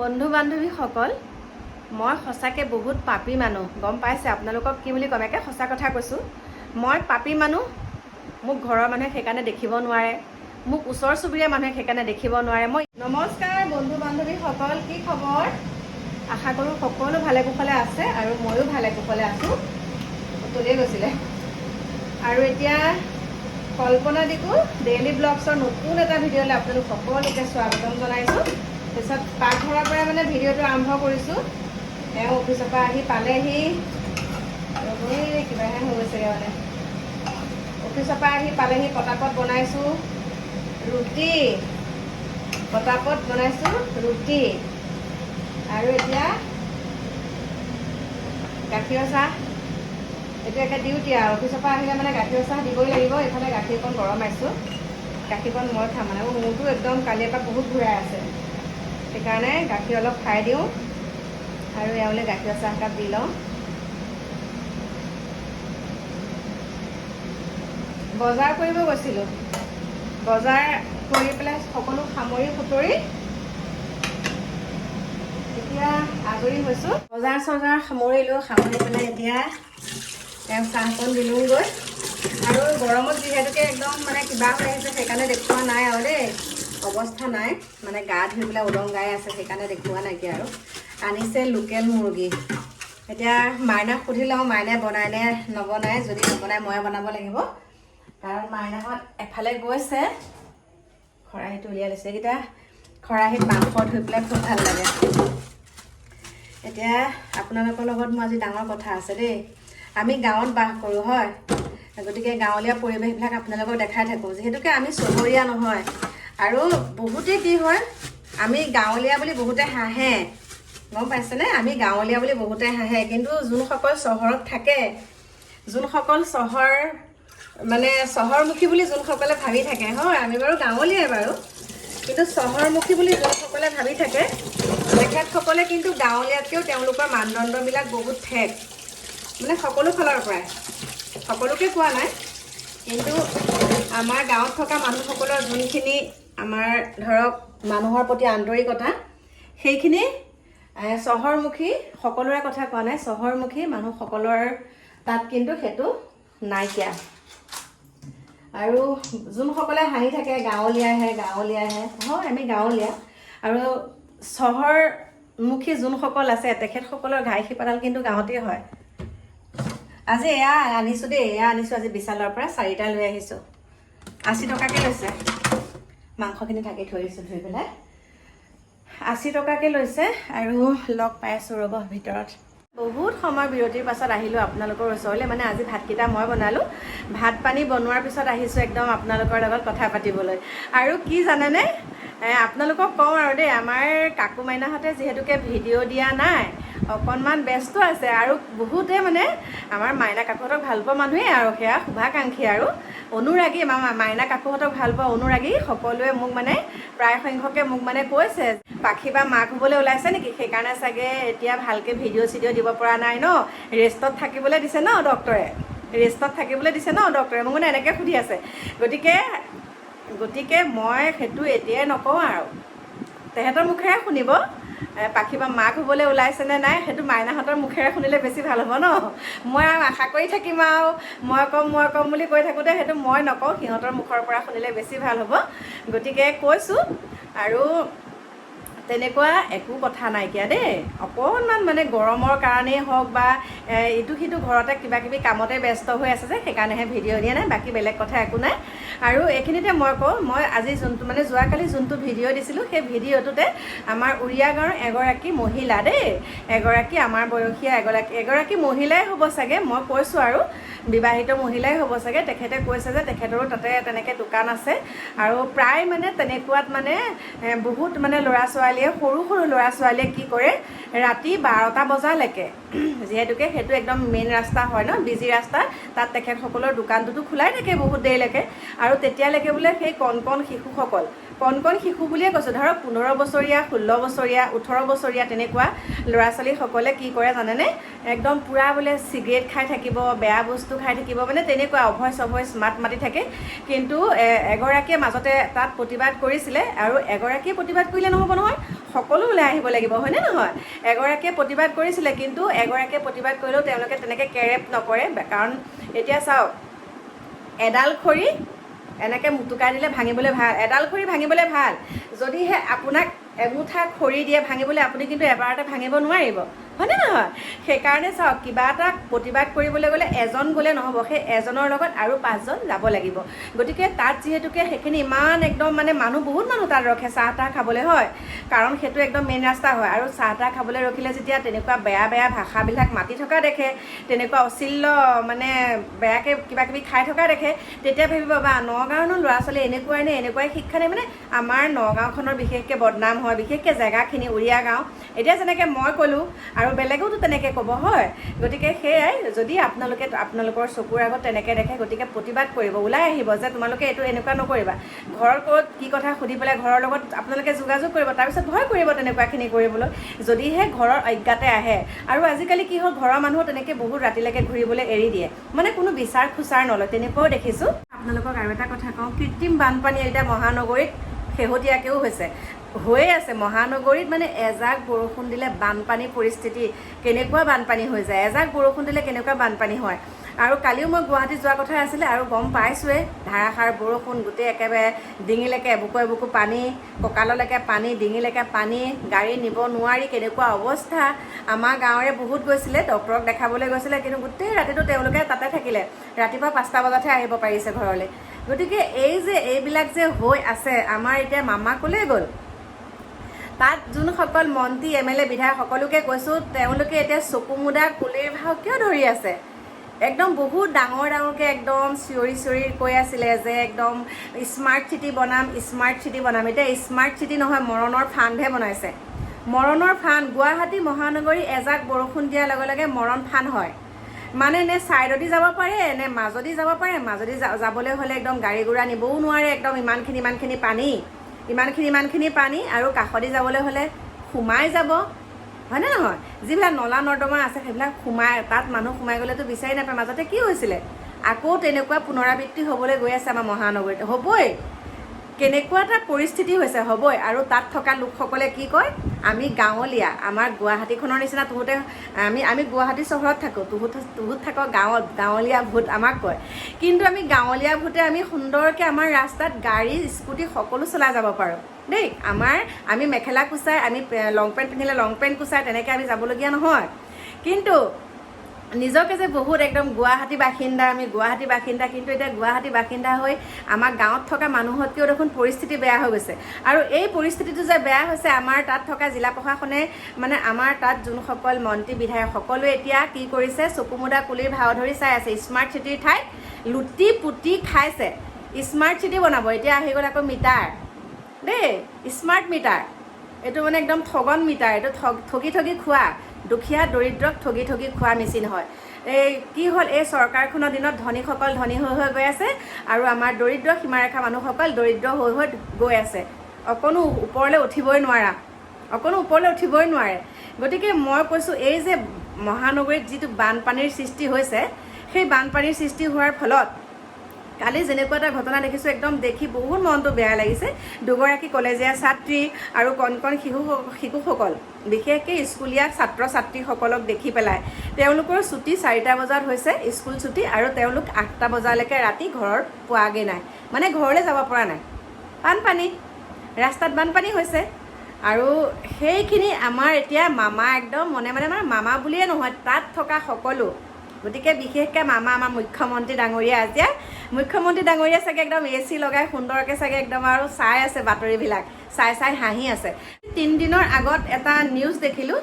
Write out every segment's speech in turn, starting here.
বন্ধু বান্ধৱীসকল মই সঁচাকৈ বহুত পাপী মানুহ। গম পাইছে? আপোনালোকক কি বুলি ক'ম? একে সঁচা কথা কৈছোঁ। মই পাপী মানুহ মোক ঘৰৰ মানুহে সেইকাৰণে দেখিব নোৱাৰে। মোক ওচৰ চুবুৰীয়া মানুহে সেইকাৰণে দেখিব নোৱাৰে। মই নমস্কাৰ বন্ধু বান্ধৱীসকল কি খবৰ? আশা কৰোঁ সকলো ভালে কুশলে আছে আৰু ময়ো ভালে কুশলে আছোঁ। তুলিয়ে গৈছিলে। আৰু এতিয়া কল্পনা দিকো ডেইলি ব্লগছৰ নতুন এটা ভিডিঅ'লৈ আপোনালোক সকলোকে স্বাগতম জনাইছোঁ। তাৰপিছত পাকঘৰৰ পৰা মানে ভিডিঅ'টো আৰম্ভ কৰিছোঁ। তেওঁ অফিচৰ পৰা আহি পালেহি। কিবাহে হৈ গৈছেগৈ মানে অফিচৰ পৰা আহি পালেহি পটাপট বনাইছোঁ। ৰুটি পটাপট বনাইছোঁ ৰুটি। আৰু এতিয়া গাখীৰৰ চাহ। এইটো একে ডিউটি আৰু। অফিচৰ পৰা আহিলে মানে গাখীৰ চাহ দিবই লাগিব। এইফালে গাখীৰকণ গৰমাইছোঁ গাখীৰকণ মই খাম মানে। মোৰ মূৰটো একদম কালিৰ পৰা বহুত ঘূৰাই আছে। সেইকাৰণে গাখীৰ অলপ খাই দিওঁ। আৰু এওঁলৈ গাখীৰৰ চাহ একাপ দি লওঁ। বজাৰ কৰিব গৈছিলোঁ। বজাৰ কৰি পেলাই সকলো সামৰি সুতৰি এতিয়া আজৰি হৈছোঁ। বজাৰ চজাৰ সামৰিলোঁ সামৰি পেলাই এতিয়া তেওঁক চাহকণ দিলোঁগৈ। আৰু গৰমত যিহেতুকে একদম মানে কিবা হৈ আহিছে সেইকাৰণে দেখুওৱা নাই আৰু দেই। অৱস্থা নাই। মানে গা ধুই উদং গাই আছে সেইকাৰণে দেখুওৱা নাইকিয়া আৰু। আনিছে লোকেল মুৰ্গী। এতিয়া মাইনাক সুধি লওঁ মাইনাই বনাই নে নবনাই যদি নবনাই ময়ে বনাব লাগিব। কাৰণ মাইনাহঁত এফালে গৈছে খৰাহীটো উলিয়াই লৈছে। এইকেইটা খৰাহীত মাংস ধুই পেলাই খুব ভাল লাগে। এতিয়া আপোনালোকৰ লগত মোৰ আজি ডাঙৰ কথা আছে দেই। আমি গাঁৱত বাস কৰোঁ হয়। গতিকে গাঁৱলীয়া পৰিৱেশবিলাক আপোনালোকক দেখাই থাকোঁ। যিহেতুকে আমি চহৰীয়া নহয়। আৰু বহুতে কি হয় আমি গাঁৱলীয়া বুলি বহুতে হাঁহে। গম পাইছেনে? আমি গাঁৱলীয়া বুলি বহুতে হাঁহে। কিন্তু যোনসকল চহৰত থাকে যোনসকল চহৰ মানে চহৰমুখী বুলি যোনসকলে ভাবি থাকে হয় আমি বাৰু গাঁৱলীয়াই বাৰু। কিন্তু চহৰমুখী বুলি যোনসকলে ভাবি থাকে তেখেতসকলে কিন্তু গাঁৱলীয়াতকৈও তেওঁলোকৰ মানদণ্ডবিলাক বহুত ঠেক। মানে সকলো ফালৰ পৰাই। সকলোকে কোৱা নাই। কিন্তু আমাৰ গাঁৱত থকা মানুহসকলৰ যোনখিনি আমাৰ ধৰক মানুহৰ প্ৰতি আন্তৰিকতা সেইখিনি চহৰমুখী সকলোৰে কথা কোৱা নাই চহৰমুখী মানুহসকলৰ তাত কিন্তু সেইটো নাইকিয়া। আৰু যোনসকলে হাঁহি থাকে গাঁৱলীয়াহে গাঁৱলীয়াহে হয় আমি গাঁৱলীয়া। আৰু চহৰমুখী যোনসকল আছে তেখেতসকলৰ ঘাই শিপাডাল কিন্তু গাঁৱতেই হয়। আজি এয়া আনিছোঁ দেই এয়া আনিছোঁ আজি বিশালৰ পৰা চাৰিটা লৈ আহিছোঁ। আশী টকাকৈ লৈছে। মাংসখিনি ঢাকি থৈ দিছোঁ ধুই পেলাই। আশী টকাকৈ লৈছে আৰু লগ পাই আছোঁ ৰ'ব ভিতৰত। বহুত সময় বিৰতিৰ পাছত আহিলোঁ আপোনালোকৰ ওচৰলৈ। মানে আজি ভাতকেইটা মই বনালোঁ। ভাত পানী বনোৱাৰ পিছত আহিছোঁ একদম আপোনালোকৰ লগত কথা পাতিবলৈ। আৰু কি জানেনে? আপোনালোকক কওঁ আৰু দেই আমাৰ কাকু মাইনাহঁতে যিহেতুকে ভিডিঅ' দিয়া নাই অকণমান ব্যস্ত আছে আৰু বহুতে মানে আমাৰ মাইনা কাকুহঁতক ভাল পোৱা মানুহেই আৰু সেয়া শুভাকাংক্ষী আৰু অনুৰাগী। আমাৰ মাইনা কাকুহঁতক ভাল পোৱা অনুৰাগী সকলোৱে মোক মানে প্ৰায় সংখ্যকে মোক মানে কৈছে। পাখি বা মাক হ'বলৈ ওলাইছে নেকি? সেইকাৰণে চাগে এতিয়া ভালকৈ ভিডিঅ' চিডিঅ' দিব পৰা নাই ন? ৰেষ্টত থাকিবলৈ দিছে ন ডক্টৰে ৰেষ্টত থাকিবলৈ দিছে ন ডক্টৰে মোক মানে এনেকৈ সুধি আছে। গতিকে গতিকে মই সেইটো এতিয়াই নকওঁ আৰু। তেহেঁতৰ মুখেৰে শুনিব। পাখি বা মাক হ'বলৈ ওলাইছে নে নাই সেইটো মাইনাহঁতৰ মুখেৰে শুনিলে বেছি ভাল হ'ব ন? মই আৰু আশা কৰি থাকিম আৰু। মই ক'ম মই ক'ম বুলি কৈ থাকোঁতে সেইটো মই নকওঁ সিহঁতৰ মুখৰ পৰা শুনিলে বেছি ভাল হ'ব। গতিকে কৈছোঁ আৰু তেনেকুৱা একো কথা নাইকিয়া দেই। অকণমান মানে গৰমৰ কাৰণেই হওক বা ইটো সিটো ঘৰতে কিবা কিবি কামতে ব্যস্ত হৈ আছে যে সেইকাৰণেহে ভিডিঅ' দিয়া নাই বাকী বেলেগ কথা একো নাই। আৰু এইখিনিতে মই কওঁ মই আজি যোনটো মানে যোৱাকালি যোনটো ভিডিঅ' দিছিলোঁ সেই ভিডিঅ'টোতে আমাৰ উৰিয়া গাঁৱৰ এগৰাকী মহিলা দেই এগৰাকী আমাৰ বয়সীয়া এগৰাকী এগৰাকী মহিলাই হ'ব চাগে মই কৈছোঁ আৰু বিবাহিত মহিলাই হ'ব চাগে তেখেতে কৈছে যে তেখেতৰো তাতে তেনেকৈ দোকান আছে। আৰু প্ৰায় মানে তেনেকুৱাত মানে বহুত মানে ল'ৰা ছোৱালীয়ে সৰু সৰু ল'ৰা ছোৱালীয়ে কি কৰে ৰাতি বাৰটা বজালৈকে যিহেতুকে সেইটো একদম মেইন ৰাস্তা হয় ন বিজি ৰাস্তা তাত তেখেতসকলৰ দোকানটোতো খোলাই থাকে বহুত দেৰিলৈকে। আৰু তেতিয়ালৈকে বোলে সেই কণ কণ শিশুসকল কণ কণ শিশু বুলিয়ে কৈছোঁ ধৰক পোন্ধৰ বছৰীয়া ষোল্ল বছৰীয়া ওঠৰ বছৰীয়া তেনেকুৱা ল'ৰা ছোৱালীসকলে কি কৰে জানেনে? একদম পূৰা বোলে চিগাৰেট খাই থাকিব বেয়া বস্তু খাই থাকিব মানে তেনেকুৱা অভয় চভয় মাত মাতি থাকে। কিন্তু এগৰাকীয়ে মাজতে তাত প্ৰতিবাদ কৰিছিলে আৰু এগৰাকীয়ে প্ৰতিবাদ কৰিলে নহ'ব নহয় সকলো ওলাই আহিব লাগিব হয়নে নহয়? এগৰাকীয়ে প্ৰতিবাদ কৰিছিলে কিন্তু এগৰাকীয়ে প্ৰতিবাদ কৰিলেও তেওঁলোকে তেনেকৈ কেৰেপ নকৰে কাৰণ এতিয়া চাওক এডাল খৰি এনেকৈ মুটুকাই দিলে ভাঙিবলৈ ভাল এডাল খৰি ভাঙিবলৈ ভাল। যদিহে আপোনাক এমুঠা খৰি দিয়ে ভাঙিবলৈ আপুনি কিন্তু এবাৰতে ভাঙিব নোৱাৰিব। হয়নে নহয়? সেইকাৰণে চাওক কিবা এটা প্ৰতিবাদ কৰিবলৈ গ'লে এজন গ'লে নহ'ব। সেই এজনৰ লগত আৰু পাঁচজন যাব লাগিব। গতিকে তাত যিহেতুকে সেইখিনি ইমান একদম মানে মানুহ বহুত মানুহ তাত ৰখে চাহ তাহ খাবলৈ হয়। কাৰণ সেইটো একদম মেইন ৰাস্তা হয়। আৰু চাহ তাহ খাবলৈ ৰখিলে যেতিয়া তেনেকুৱা বেয়া বেয়া ভাষাবিলাক মাতি থকা দেখে তেনেকুৱা অচিল্য মানে বেয়াকৈ কিবা কিবি খাই থকা দেখে তেতিয়া ভাবিব বা নগাঁৱৰনো ল'ৰা ছোৱালী এনেকুৱাই নে এনেকুৱাই শিক্ষা নে? মানে আমাৰ নগাঁওখনৰ বিশেষকৈ বদনাম হয়। বিশেষকৈ জেগাখিনি উৰিয়া গাঁও এতিয়া যেনেকৈ মই ক'লোঁ আৰু বেলেগেওতো তেনেকৈ ক'ব হয়। গতিকে সেয়াই যদি আপোনালোকে আপোনালোকৰ চকুৰ আগত তেনেকৈ দেখে গতিকে প্ৰতিবাদ কৰিব। ওলাই আহিব যে তোমালোকে এইটো এনেকুৱা নকৰিবা। ঘৰৰ ক'ত কি কথা সুধি পেলাই ঘৰৰ লগত আপোনালোকে যোগাযোগ কৰিব তাৰপিছত ভয় কৰিব তেনেকুৱাখিনি কৰিবলৈ। যদিহে ঘৰৰ অজ্ঞাতে আহে আৰু আজিকালি কি হ'ল ঘৰৰ মানুহো তেনেকৈ বহুত ৰাতিলৈকে ঘূৰিবলৈ এৰি দিয়ে। মানে কোনো বিচাৰ খোচাৰ নলয় তেনেকুৱাও দেখিছোঁ। আপোনালোকক আৰু এটা কথা কওঁ কৃত্ৰিম বানপানী এতিয়া মহানগৰীত শেহতীয়াকৈও হৈছে। হৈয়ে আছে। মহানগৰীত মানে এজাক বৰষুণ দিলে বানপানী পৰিস্থিতি কেনেকুৱা বানপানী হৈ যায় এজাক বৰষুণ দিলে কেনেকুৱা বানপানী হয়। আৰু কালিও মই গুৱাহাটী যোৱা কথা আছিলে আৰু গম পাইছোঁৱেই ধাৰাসাৰ বৰষুণ গোটেই একেবাৰে ডিঙিলৈকে এবুকু এবুকু পানী কঁকাললৈকে পানী ডিঙিলৈকে পানী গাড়ী নিব নোৱাৰি কেনেকুৱা অৱস্থা। আমাৰ গাঁৱৰে বহুত গৈছিলে ডক্তৰক দেখাবলৈ গৈছিলে কিন্তু গোটেই ৰাতিটো তেওঁলোকে তাতে থাকিলে। ৰাতিপুৱা পাঁচটা বজাতহে আহিব পাৰিছে ঘৰলৈ। গতিকে এই যে এইবিলাক যে হৈ আছে আমাৰ এতিয়া মামা ক'লৈ গ'ল? তাত যোনসকল মন্ত্ৰী এম এল এ বিধায়ক সকলোকে কৈছোঁ তেওঁলোকে এতিয়া চকু মুদা কুলিৰ ভাও কিয় ধৰি আছে? একদম বহুত ডাঙৰ ডাঙৰকৈ একদম চিঞৰি চিঞৰি কৈ আছিলে যে একদম স্মাৰ্ট চিটি বনাম স্মাৰ্ট চিটি বনাম। এতিয়া স্মাৰ্ট চিটি নহয় মৰণৰ ফাণ্ডহে বনাইছে। মৰণৰ ফাণ্ড গুৱাহাটী মহানগৰী এজাক বৰষুণ দিয়াৰ লগে লগে মৰণ ফাণ্ড হয়। মানে নে ছাইডদি যাব পাৰে নে মাজদি যাব পাৰে? মাজদি যা- যাবলৈ হ'লে একদম গাড়ী ঘোঁৰা নিবও নোৱাৰে একদম ইমানখিনি ইমানখিনি পানী। ইমানখিনি ইমানখিনি পানী আৰু কাষদি যাবলৈ হ'লে সোমাই যাব। হয়নে নহয়? যিবিলাক নলা নৰ্দমা আছে সেইবিলাক সোমাই তাত মানুহ সোমাই গ'লেতো বিচাৰি নাপায়। মাজতে কি হৈছিলে? আকৌ তেনেকুৱা পুনৰাবৃত্তি হ'বলৈ গৈ আছে আমাৰ মহানগৰীত। হ'বই। কেনেকুৱা এটা পৰিস্থিতি হৈছে হ'বই। আৰু তাত থকা লোকসকলে কি কয় আমি গাঁৱলীয়া আমাৰ গুৱাহাটীখনৰ নিচিনা তহঁতে আমি আমি গুৱাহাটী চহৰত থাকোঁ তুহুত তুহুত থাক গাঁৱত গাঁৱলীয়া ভূত আমাক কয়। কিন্তু আমি গাঁৱলীয়া ভূতে আমি সুন্দৰকৈ আমাৰ ৰাস্তাত গাড়ী স্কুটি সকলো চলাই যাব পাৰোঁ। দেই আমাৰ আমি মেখেলা কোচাই আমি লং পেণ্ট পিন্ধিলে লং পেণ্ট কোচাই তেনেকৈ আমি যাবলগীয়া নহয়। কিন্তু নিজকে যে বহুত একদম গুৱাহাটী বাসিন্দা আমি গুৱাহাটী বাসিন্দা কিন্তু এতিয়া গুৱাহাটী বাসিন্দা হৈ আমাৰ গাঁৱত থকা মানুহতকৈও দেখোন পৰিস্থিতি বেয়া হৈ গৈছে। আৰু এই পৰিস্থিতিটো যে বেয়া হৈছে আমাৰ তাত থকা জিলা প্ৰশাসনে মানে আমাৰ তাত যোনসকল মন্ত্ৰী বিধায়ক সকলোৱে এতিয়া কি কৰিছে চকুমুদা কুলিৰ ভাও ধৰি চাই আছে স্মাৰ্ট চিটিৰ ঠাইত লুটি পুতি খাইছে। স্মাৰ্ট চিটি বনাব এতিয়া আহি গ'ল আকৌ মিটাৰ। দেই স্মাৰ্ট মিটাৰ। এইটো মানে একদম ঠগন মিটাৰ এইটো ঠগ ঠগি ঠগি খোৱা। দুখীয়া দৰিদ্ৰক ঠগি ঠগি খোৱা মেচিন হয়। এই কি হ'ল? এই চৰকাৰখনৰ দিনত ধনীসকল ধনী হৈ হৈ গৈ আছে আৰু আমাৰ দৰিদ্ৰ সীমাৰেখা মানুহসকল দৰিদ্ৰ হৈ হৈ গৈ আছে। অকণো ওপৰলৈ উঠিবই নোৱাৰা। অকণো ওপৰলৈ উঠিবই নোৱাৰে। গতিকে মই কৈছোঁ এই যে মহানগৰীত যিটো বানপানীৰ সৃষ্টি হৈছে সেই বানপানীৰ সৃষ্টি হোৱাৰ ফলত কালি যেনেকুৱা এটা ঘটনা দেখিছোঁ একদম দেখি বহুত মনটো বেয়া লাগিছে। দুগৰাকী কলেজীয়া ছাত্ৰী আৰু কণ কণ শিশু শিশুসকল বিশেষকৈ স্কুলীয়া ছাত্ৰ ছাত্ৰীসকলক দেখি পেলাই। তেওঁলোকৰ ছুটী চাৰিটা বজাত হৈছে স্কুল ছুটী আৰু তেওঁলোক আঠটা বজালৈকে ৰাতি ঘৰত পোৱাগৈ নাই। মানে ঘৰলৈ যাব পৰা নাই। বানপানী ৰাস্তাত বানপানী হৈছে। আৰু সেইখিনি আমাৰ এতিয়া মামা একদম মনে মনে মানে মামা বুলিয়ে নহয় তাত থকা সকলো গতিকে বিশেষকৈ মামা আমাৰ মুখ্যমন্ত্ৰী ডাঙৰীয়া এতিয়া মুখ্যমন্ত্ৰী ডাঙৰীয়া চাগে একদম এ চি লগাই সুন্দৰকৈ চাগে একদম আৰু চাই আছে বাতৰিবিলাক। চাই চাই হাঁহি আছে। তিনিদিনৰ আগত এটা নিউজ দেখিলোঁ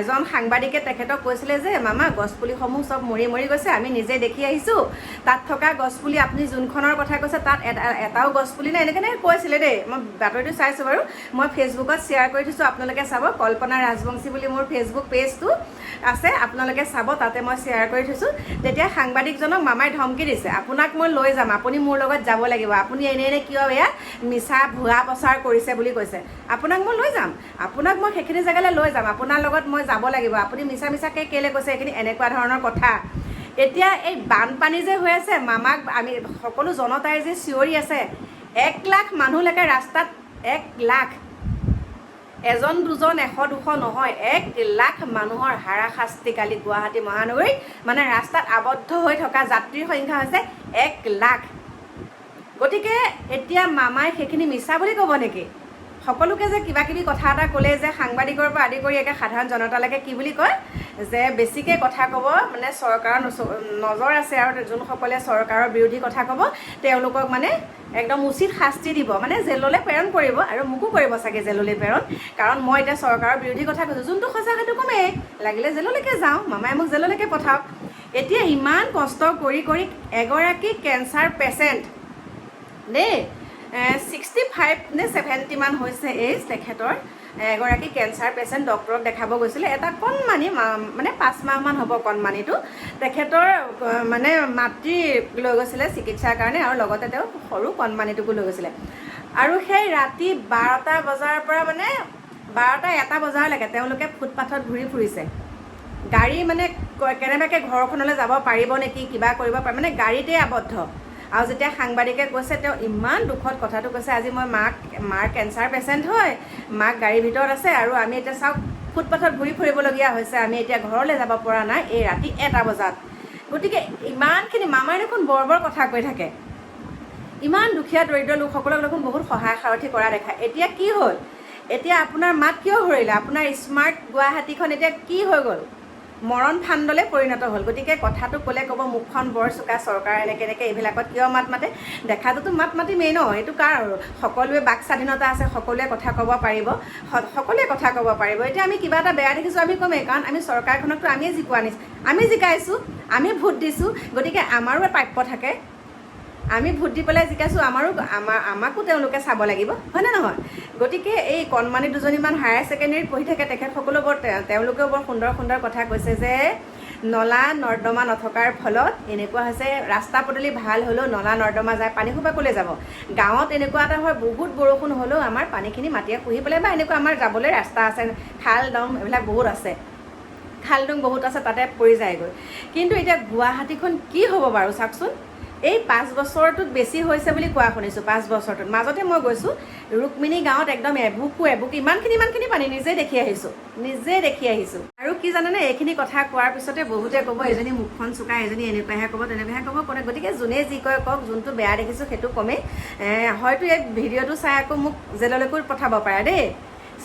এজন সাংবাদিকে তেখেতক কৈছিলে যে মামা গছপুলিসমূহ চব মৰি মৰি গৈছে আমি নিজে দেখি আহিছোঁ। তাত থকা গছপুলি আপুনি যোনখনৰ কথা কৈছে তাত এটা এটাও গছপুলি নাই। এনেকৈ কৈছিলে দেই। মই বাতৰিটো চাইছোঁ বাৰু। মই ফেচবুকত শ্বেয়াৰ কৰি থৈছোঁ আপোনালোকে চাব। কল্পনা ৰাজবংশী বুলি মোৰ ফেচবুক পেজটো আছে আপোনালোকে চাব তাতে মই শ্বেয়াৰ কৰি থৈছোঁ। তেতিয়া সাংবাদিকজনক মামাই ধমকি দিছে। আপোনাক মই লৈ যাম। আপুনি মোৰ লগত যাব লাগিব। আপুনি এনে এনে কিয় এয়া মিছা ভুৱা প্ৰচাৰ কৰিছে? বুলি কৈছে। আপোনাক মই লৈ যাম। আপোনাক মই সেইখিনি জেগালৈ লৈ যাম। আপোনাৰ লগত মই যাব লাগিব। আপুনি মিছা মিছাকৈ কেলৈ কৈছে এইখিনি এনেকুৱা ধৰণৰ কথা। এতিয়া এই বানপানী যে হৈ আছে মামাক আমি সকলো জনতাই যে চিঞৰি আছে এক লাখ মানুহলৈকে ৰাস্তাত এক লাখ। এজন দুজন এশ দুশ নহয় এক লাখ মানুহৰ হাৰাশাস্তি কালি গুৱাহাটী মহানগৰীত। মানে ৰাস্তাত আবদ্ধ হৈ থকা যাত্ৰীৰ সংখ্যা হৈছে এক লাখ। গতিকে এতিয়া মামাই সেইখিনি মিছা বুলি ক'ব নেকি? সকলোকে যে কিবা কিবি কথা এটা ক'লে যে সাংবাদিকৰ পৰা আদি কৰি একে সাধাৰণ জনতালৈকে কি বুলি কয়? যে বেছিকৈ কথা ক'ব মানে চৰকাৰৰ নজৰ আছে আৰু যোনসকলে চৰকাৰৰ বিৰোধী কথা ক'ব তেওঁলোকক মানে একদম উচিত শাস্তি দিব। মানে জেললৈ প্ৰেৰণ কৰিব আৰু মোকো কৰিব চাগে জেললৈ প্ৰেৰণ। কাৰণ মই এতিয়া চৰকাৰৰ বিৰোধী কথা কৈছোঁ। যোনটো সঁচা সেইটো কমেই। লাগিলে জেললৈকে যাওঁ। মামাই মোক জেললৈকে পঠাওক। এতিয়া ইমান কষ্ট কৰি কৰি এগৰাকী কেঞ্চাৰ পেচেণ্ট দেই। ছিক্সটি ফাইভ নে ছেভেণ্টিমান হৈছে এইজ তেখেতৰ। এগৰাকী কেঞ্চাৰ পেচেণ্ট ডক্টৰক দেখাব গৈছিলে। এটা কণমানি মানে পাঁচ মাহমান হ'ব কণমানিটো। তেখেতৰ মানে মাতৃ লৈ গৈছিলে চিকিৎসাৰ কাৰণে আৰু লগতে তেওঁ সৰু কণমানিটোকো লৈ গৈছিলে। আৰু সেই ৰাতি বাৰটা বজাৰ পৰা মানে বাৰটা এটা বজালৈকে তেওঁলোকে ফুটপাথত ঘূৰি ফুৰিছে। গাড়ী মানে কেনেবাকৈ ঘৰখনলৈ যাব পাৰিব নেকি কিবা কৰিব পাৰে মানে গাড়ীতে আবদ্ধ। আৰু যেতিয়া সাংবাদিকে কৈছে তেওঁ ইমান দুখত কথাটো কৈছে আজি মই মাক মাৰ কেঞ্চাৰ পেচেণ্ট হয় মাক গাড়ীৰ ভিতৰত আছে আৰু আমি এতিয়া চাওক ফুটপাথত ঘূৰি ফুৰিবলগীয়া হৈছে আমি এতিয়া ঘৰলৈ যাব পৰা নাই এই ৰাতি এটা বজাত। গতিকে ইমানখিনি মামাই দেখোন বৰ বৰ কথা কৈ থাকে। ইমান দুখীয়া দৰিদ্ৰ লোকসকলক দেখোন বহুত সহায় সাৰথি কৰা দেখা। এতিয়া কি হ'ল? এতিয়া আপোনাৰ মাত কিয় হৰিলে আপোনাৰ স্মাৰ্ট গুৱাহাটীখন এতিয়া কি হৈ গ'ল? মৰণ ফাণ্ডলৈ পৰিণত হ'ল। গতিকে কথাটো ক'লে ক'ব মুখখন বৰ চোকা চৰকাৰ এনেকৈ এনেকৈ এইবিলাকত কিয় মাত মাতে? দেখাটোতো মাত মাতিমেই ন এইটো কাৰ আৰু? সকলোৱে বাক স্বাধীনতা আছে সকলোৱে কথা ক'ব পাৰিব সকলোৱে কথা ক'ব পাৰিব। এতিয়া আমি কিবা এটা বেয়া দেখিছোঁ আমি ক'মেই কাৰণ আমি চৰকাৰখনকতো আমিয়ে জিকোৱা নিছোঁ আমি জিকাইছোঁ আমি ভোট দিছোঁ। গতিকে আমাৰো প্ৰাপ্য থাকে। আমি ভোট দি পেলাই জিকাইছোঁ আমাৰো আমাৰ আমাকো তেওঁলোকে চাব লাগিব হয়নে নহয়? গতিকে এই কণমানি দুজনীমান হায়াৰ ছেকেণ্ডেৰীত পঢ়ি থাকে তেখেতসকলো বৰ তেওঁ- তেওঁলোকেও বৰ সুন্দৰ সুন্দৰ কথা কৈছে যে নলা নৰ্দমা নথকাৰ ফলত এনেকুৱা হৈছে ৰাস্তা পদূলি ভাল হ'লেও নলা নৰ্দমা যায় পানী সোপা ক'লৈ যাব? গাঁৱত এনেকুৱা এটা হয় বহুত বৰষুণ হ'লেও আমাৰ পানীখিনি মাটিয়ে শুহি পেলাই বা এনেকুৱা আমাৰ যাবলৈ ৰাস্তা আছে খাল দম এইবিলাক বহুত আছে। খাল ডুং বহুত আছে তাতে পৰি যায়গৈ। কিন্তু এতিয়া গুৱাহাটীখন কি হ'ব বাৰু চাওকচোন? এই পাঁচ বছৰটোত বেছি হৈছে বুলি কোৱা শুনিছোঁ পাঁচ বছৰটোত। মাজতে মই গৈছোঁ ৰুক্মিণী গাঁৱত একদম এবুকু এবুকু ইমানখিনি ইমানখিনি পানী নিজে দেখি আহিছোঁ নিজে দেখি আহিছোঁ। আৰু কি জানেনে এইখিনি কথা কোৱাৰ পিছতে বহুতে ক'ব এজনী মুখখন চোকা এজনী এনেকুৱাহে ক'ব তেনেকুৱাহে ক'ব কোনে? গতিকে যোনে যি কয় কওক যোনটো বেয়া দেখিছোঁ সেইটো কমেই। হয়তো এই ভিডিঅ'টো চাই আকৌ মোক জেললৈকো পঠাব পাৰে দেই।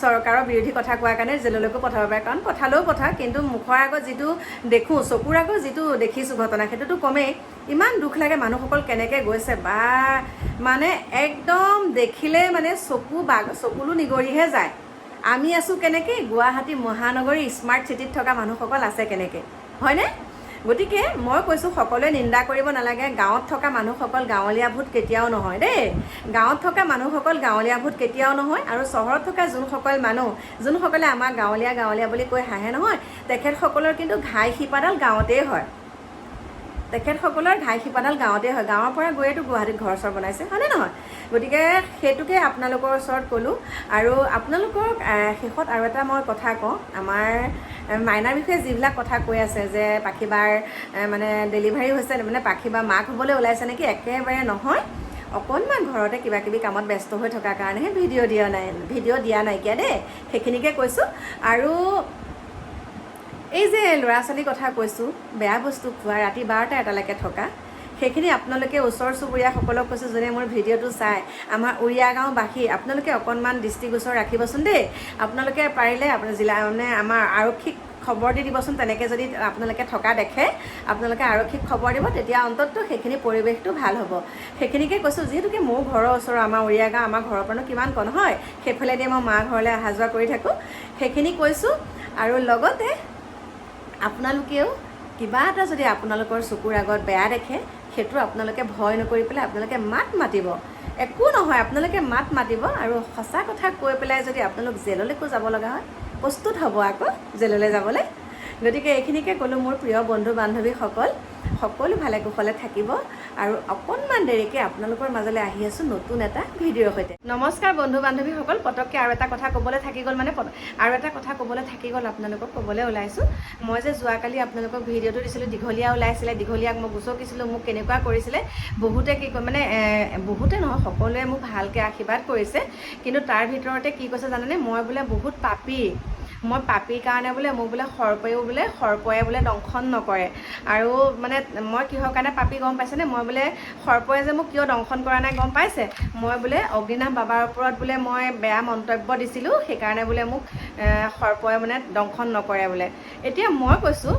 চৰকাৰৰ বিৰোধী কথা কোৱাৰ কাৰণে জেললৈকো পঠাব পাৰে। কাৰণ পঠালেও পঠা কিন্তু মুখৰ আগত যিটো দেখোঁ চকুৰ আগত যিটো দেখিছোঁ ঘটনা সেইটোতো কমেই। ইমান দুখ লাগে মানুহসকল কেনেকৈ গৈছে বা মানে একদম দেখিলে মানে চকু বা চকুলো নিগৰিহে যায়। আমি আছোঁ কেনেকৈ? গুৱাহাটী মহানগৰী স্মাৰ্ট চিটিত থকা মানুহসকল আছে কেনেকৈ? হয়নে? গতিকে মই কৈছোঁ সকলোৱে নিন্দা কৰিব নালাগে। গাঁৱত থকা মানুহসকল গাঁৱলীয়া ভূত কেতিয়াও নহয় দেই। গাঁৱত থকা মানুহসকল গাঁৱলীয়া ভূত কেতিয়াও নহয় আৰু চহৰত থকা যোনসকল মানুহ যোনসকলে আমাক গাঁৱলীয়া গাঁৱলীয়া বুলি কৈ হাঁহে নহয় তেখেতসকলৰ কিন্তু ঘাই শিপাডাল গাঁৱতেই হয়। তেখেতসকলৰ ঘাই শিপাডাল গাঁৱতে হয়। গাঁৱৰ পৰা গৈয়েতো গুৱাহাটীত ঘৰ চৰ বনাইছে হয়নে নহয়? গতিকে সেইটোকে আপোনালোকৰ ওচৰত ক'লোঁ। আৰু আপোনালোকক শেষত আৰু এটা মই কথা কওঁ। আমাৰ মাইনাৰ বিষয়ে যিবিলাক কথা কৈ আছে যে পাখিবাৰ মানে ডেলিভাৰী হৈছে মানে পাখিবাৰ মাক হ'বলৈ ওলাইছে নেকি একেবাৰে নহয়। অকণমান ঘৰতে কিবা কিবি কামত ব্যস্ত হৈ থকাৰ কাৰণেহে ভিডিঅ' দিয়া নাই ভিডিঅ' দিয়া নাইকিয়া দেই। সেইখিনিকে কৈছোঁ। আৰু এই যে ল'ৰা ছোৱালীৰ কথা কৈছোঁ বেয়া বস্তু খোৱা ৰাতি বাৰটা এটালৈকে থকা সেইখিনি আপোনালোকে ওচৰ চুবুৰীয়াসকলক কৈছোঁ যোনে মোৰ ভিডিঅ'টো চাই আমাৰ উৰিয়া গাঁওবাসী আপোনালোকে অকণমান দৃষ্টিগোচৰ ৰাখিবচোন দেই। আপোনালোকে পাৰিলে জিলা মানে আমাৰ আৰক্ষীক খবৰ দি দিবচোন তেনেকৈ যদি আপোনালোকে থকা দেখে আপোনালোকে আৰক্ষীক খবৰ দিব তেতিয়া অন্ততঃ সেইখিনি পৰিৱেশটো ভাল হ'ব। সেইখিনিকে কৈছোঁ যিহেতুকে মোৰ ঘৰৰ ওচৰৰ আমাৰ উৰিয়া গাঁও আমাৰ ঘৰৰ পৰানো কিমান কণ হয় সেইফালেদি মই মা ঘৰলৈ অহা যোৱা কৰি থাকোঁ। সেইখিনি কৈছোঁ আৰু লগতে আপোনালোকেও কিবা এটা যদি আপোনালোকৰ চকুৰ আগত বেয়া দেখে সেইটো আপোনালোকে ভয় নকৰি পেলাই আপোনালোকে মাত মাতিব। একো নহয় আপোনালোকে মাত মাতিব আৰু সঁচা কথা কৈ পেলাই যদি আপোনালোক জেললৈকো যাব লগা হয় প্ৰস্তুত হ'ব আকৌ জেললৈ যাবলৈ। গতিকে এইখিনিকে ক'লোঁ মোৰ প্ৰিয় বন্ধু বান্ধৱীসকল সকলো ভালে কুশলে থাকিব আৰু অকণমান দেৰিকৈ আপোনালোকৰ মাজলৈ আহি আছোঁ নতুন এটা ভিডিঅ'ৰ সৈতে। নমস্কাৰ বন্ধু বান্ধৱীসকল পটককৈ আৰু এটা কথা ক'বলৈ থাকি গ'ল মানে আৰু এটা কথা ক'বলৈ থাকি গ'ল আপোনালোকক ক'বলৈ ওলাইছোঁ। মই যে যোৱাকালি আপোনালোকক ভিডিঅ'টো দিছিলোঁ দীঘলীয়া ওলাইছিলে দীঘলীয়াক মই গুচকিছিলোঁ মোক কেনেকুৱা কৰিছিলে বহুতে কি কয় মানে বহুতে নহয় সকলোৱে মোক ভালকৈ আশীৰ্বাদ কৰিছে। কিন্তু তাৰ ভিতৰতে কি কৈছে জানেনে মই বোলে বহুত পাপী। মই পাপীৰ কাৰণে বোলে মোক বোলে সৰ্পেও বোলে সৰ্পয়ে বোলে দংশন নকৰে। আৰু মানে মই কিহৰ কাৰণে পাপী গম পাইছেনে? মই বোলে সৰ্পয়ে যে মোক কিয় দংশন কৰা নাই গম পাইছে? মই বোলে অগ্নিনাভ বাবাৰ ওপৰত বোলে মই বেয়া মন্তব্য দিছিলোঁ সেইকাৰণে বোলে মোক সৰ্পয়ে মানে দংশন নকৰে বোলে। এতিয়া মই কৈছোঁ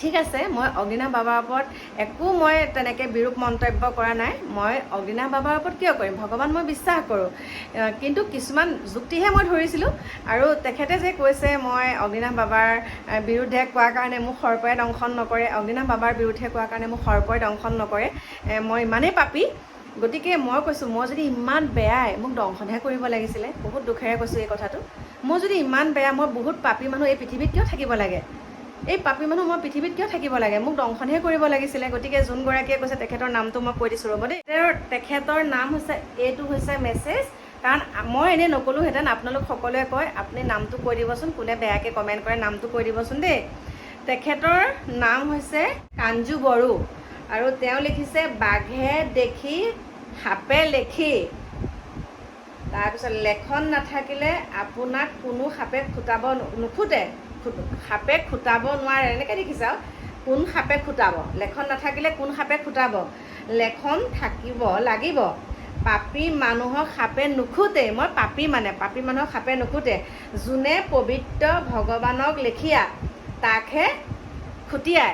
ঠিক আছে মই অগ্নিনাভ বাবাৰ ওপৰত একো মই তেনেকৈ বিৰূপ মন্তব্য কৰা নাই। মই অগ্নিনাভ বাবাৰ ওপৰত কিয় কৰিম? ভগৱান মই বিশ্বাস কৰোঁ। কিন্তু কিছুমান যুক্তিহে মই ধৰিছিলোঁ আৰু তেখেতে যে কৈছে মই অগ্নিনাভ বাবাৰ বিৰুদ্ধে কোৱাৰ কাৰণে মোক সৰ্পই দংশন নকৰে অগ্নিনাভ বাবাৰ বিৰুদ্ধে কোৱাৰ কাৰণে মোক সৰ্পই দংশন নকৰে মই ইমানেই পাপী। গতিকে মই কৈছোঁ মই যদি ইমান বেয়াই মোক দংশনহে কৰিব লাগিছিলে বহুত দুখেৰে কৈছোঁ এই কথাটো। মই যদি ইমান বেয়া মই বহুত পাপী মানুহ এই পৃথিৱীত কিয় থাকিব লাগে? এই পাপী মানুহ মই পৃথিৱীত কিয় থাকিব লাগে? মোক দংশনহে কৰিব লাগিছিলে। গতিকে যোনগৰাকীয়ে কৈছে তেখেতৰ নামটো মই কৈ দিছোঁ ৰ'ব দেই। তেওঁৰ তেখেতৰ নাম হৈছে এইটো হৈছে মেছেজ। কাৰণ মই এনেই নক'লোহেঁতেন। আপোনালোক সকলোৱে কয় আপুনি নামটো কৈ দিবচোন কোনে বেয়াকৈ কমেণ্ট কৰে নামটো কৈ দিবচোন দেই। তেখেতৰ নাম হৈছে কাঞ্জু বড়ো আৰু তেওঁ লিখিছে বাঘে দেখি সাপে লেখি। তাৰপিছত লেখন নাথাকিলে আপোনাক কোনো সাপে খুটাব নুখুটে। সাপে খুটাব নোৱাৰে। এনেকৈ দেখিছে? কোন সাপে খুটাব? লেখন নাথাকিলে কোন সাপে খুটাব? লেখন থাকিব লাগিব। পাপী মানুহক সাপে নুখুটে। মই পাপী মানে পাপী মানুহক সাপে নুখুটে। যোনে পবিত্ৰ ভগৱানক লেখীয়া তাকহে খুটিয়াই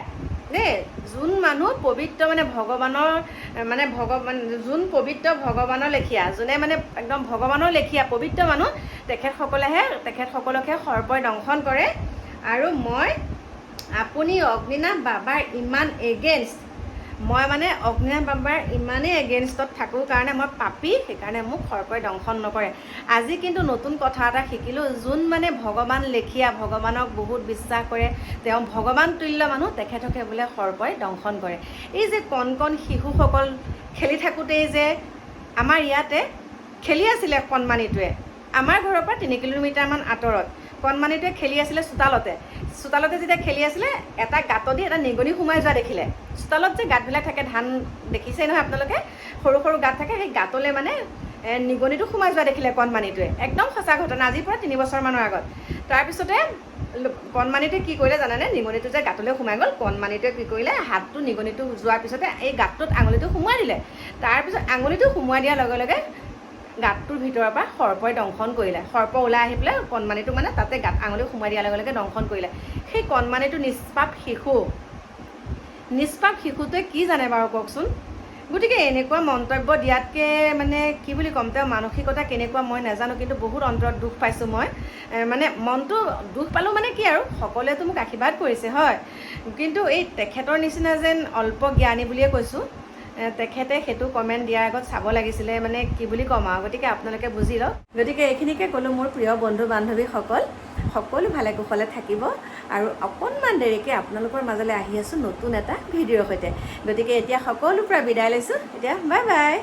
দেই যোন মানুহ পবিত্ৰ মানে ভগৱানৰ মানে ভগৱান যোন পবিত্ৰ ভগৱানৰ লেখীয়া যোনে মানে একদম ভগৱানৰ লেখীয়া পবিত্ৰ মানুহ তেখেতসকলেহে তেখেতসকলকহে সৰ্পই দংশন কৰে। আৰু মই আপুনি অগ্নিনাভ বাবাৰ ইমান এগেইনষ্ট মই মানে অগ্নিনাভ বাবাৰ ইমানেই এগেইনষ্টত থাকোঁ কাৰণে মই পাপী সেইকাৰণে মোক সৰ্পই দংশন নকৰে। আজি কিন্তু নতুন কথা এটা শিকিলোঁ যোন মানে ভগৱান লেখীয়া ভগৱানক বহুত বিশ্বাস কৰে তেওঁ ভগৱান তুল্য মানুহ তেখেতকে বোলে সৰ্পই দংশন কৰে। এই যে কণ কণ শিশুসকল খেলি থাকোঁতেই যে আমাৰ ইয়াতে খেলি আছিলে কণমানিটোৱে আমাৰ ঘৰৰ পৰা তিনি কিলোমিটাৰমান আঁতৰত। কণমানিটোৱে খেলি আছিলে চোতালতে। চোতালতে যেতিয়া খেলি আছিলে, এটা গাঁতদি এটা নিগনি সোমাই যোৱা দেখিলে। চোতালত যে গাঁতবিলাক থাকে, ধান দেখিছেই নহয় আপোনালোকে? সৰু সৰু গাঁত থাকে, সেই গাঁতলৈ মানে নিগনিটো সোমাই যোৱা দেখিলে কণমানিটোৱে। একদম সঁচা ঘটনা, আজিৰ পৰা তিনি বছৰমানৰ আগত। তাৰপিছতে কণমানিটোৱে কি কৰিলে জানেনে? নিগনিটো যে গাঁতলৈ সোমাই গ'ল, কণমানিটোৱে কি কৰিলে? হাতটো নিগনিটো যোৱাৰ পিছতে এই গাঁতটোত আঙুলিটো সোমোৱাই দিলে। তাৰপিছত আঙুলিটো সোমোৱাই দিয়াৰ লগে লগে গাঁতটোৰ ভিতৰৰ পৰা সৰ্পই দংশন কৰিলে। সৰ্প ওলাই আহি পেলাই কণমানিটো মানে তাতে গাত আঙুলি সোমাই দিয়াৰ লগে লগে দংশন কৰিলে। সেই কণমানিটো নিষ্পাপ শিশু। নিষ্পাপ শিশুটোৱে কি জানে বাৰু কওকচোন? গতিকে এনেকুৱা মন্তব্য দিয়াতকৈ মানে কি বুলি ক'ম তেওঁ মানসিকতা কেনেকুৱা মই নাজানো কিন্তু বহুত অন্তৰত দুখ পাইছোঁ মই। মানে মনটো দুখ পালোঁ মানে কি আৰু সকলোৱেতো মোক আশীৰ্বাদ কৰিছে হয়। কিন্তু এই তেখেতৰ নিচিনা যেন অল্প জ্ঞানী বুলিয়ে কৈছোঁ। তেখেতে সেইটো কমেণ্ট দিয়াৰ আগত চাব লাগিছিলে মানে কি বুলি ক'ম আৰু গতিকে আপোনালোকে বুজি লওক। গতিকে এইখিনিকে ক'লোঁ মোৰ প্ৰিয় বন্ধু বান্ধৱীসকল সকলো ভালে কুশলে থাকিব আৰু অকণমান দেৰিকৈ আপোনালোকৰ মাজলৈ আহি আছোঁ নতুন এটা ভিডিঅ'ৰ সৈতে। গতিকে এতিয়া সকলোৰ পৰা বিদায় লৈছোঁ এতিয়া বাই বাই